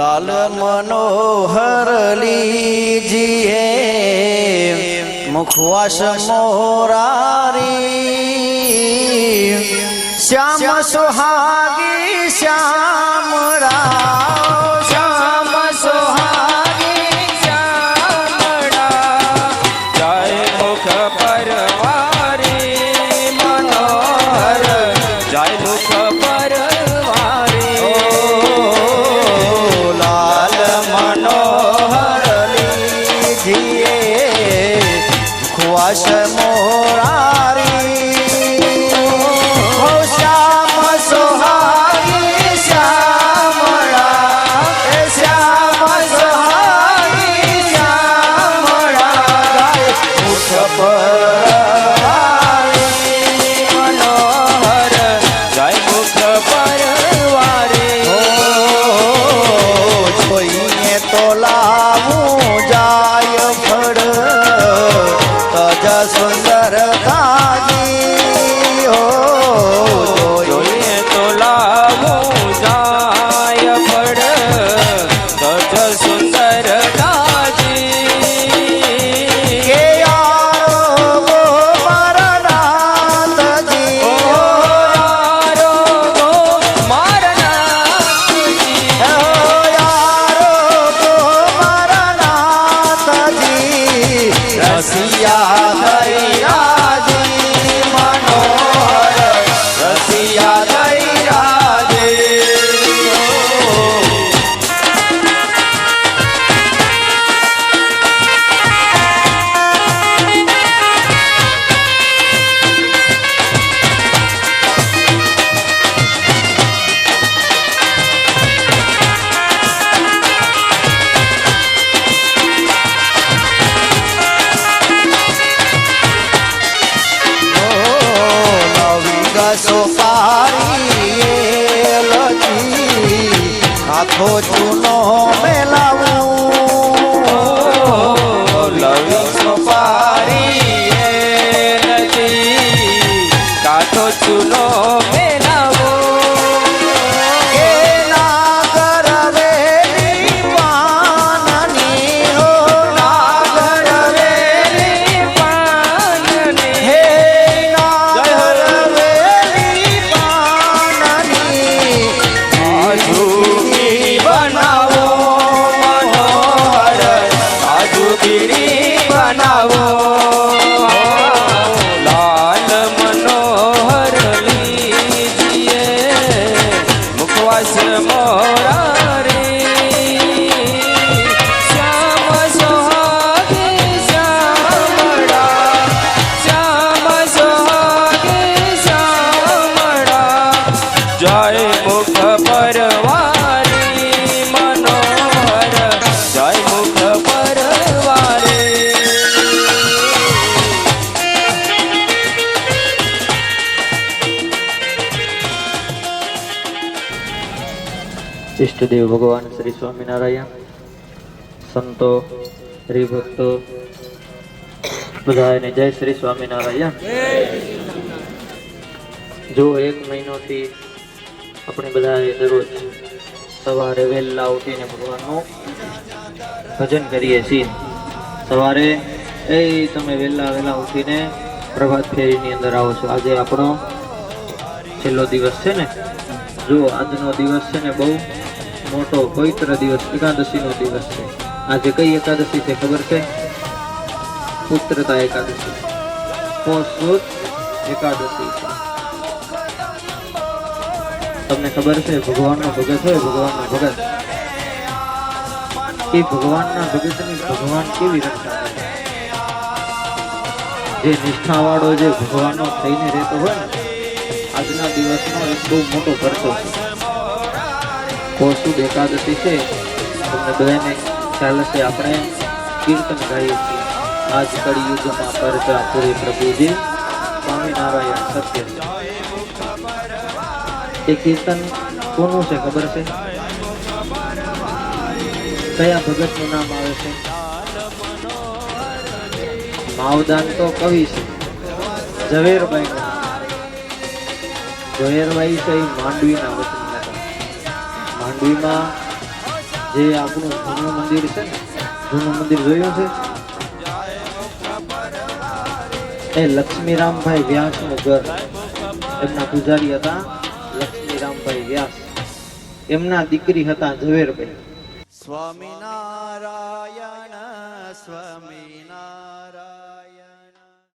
લાલ મનોહરલીજીએ મુખવાસ મોરારી. શ્યામ સુહાગી શ્યામ હસિયા હરી ભોજનો મેલાવું. ઈષ્ટદેવ ભગવાન શ્રી સ્વામિનારાયણ સંતો હરિભક્તો બધાને જય શ્રી સ્વામિનારાયણ જો એક મહિનોથી આપણે બધાએ દરરોજ સવારે વહેલા ઉઠીને ભગવાનનું ભજન કરીએ છીએ સવારે એ તમે વહેલા વહેલા ઉઠીને પ્રભાત ફેરીની અંદર આવો છો આજે આપણો છેલ્લો દિવસ છે ને જો આજનો દિવસ છે ને બહુ મોટો પવિત્ર દિવસ એકાદશીનો દિવસ છે. આજે કઈ એકાદશી છે ખબર છે? પુત્રતા એકાદશી. એકાદશી તમને ખબર છે ભગવાનનો ભગત હોય, ભગવાનનો ભગત. એ ભગવાનના ભગતની ભગવાન કેવી રક્ષા જે નિષ્ઠાવાળો જે ભગવાનનો થઈને રહેતો હોય ને, આજના દિવસનો એક બહુ મોટો ભરતો છે. કોસુદ એકાદશી છે. તમને બધાને ખ્યાલ હશે, આપણે કીર્તન ગાઈએ છીએ. આજ કળિયુગમાં પરચા પૂરી પ્રભુજી, સ્વામિનારાયણ સત્ય. એ કીર્તન કોનું છે ખબર છે? કયા ભગતનું નામ આવે છે? માવદાન તો કવિ છે. ઝવેરભાઈ ઝવેરભાઈ છે માંડવીના માંડવીમાં જે આપણું જૂનું મંદિર છે ને, જૂનું મંદિર જોયું છે એ લક્ષ્મીરામભાઈ વ્યાસનું ઘર. એમના પૂજારી હતા લક્ષ્મીરામભાઈ વ્યાસ. એમના દીકરી હતા ઝવેરભાઈ. સ્વામિનારાયણ સ્વામિનારાયણ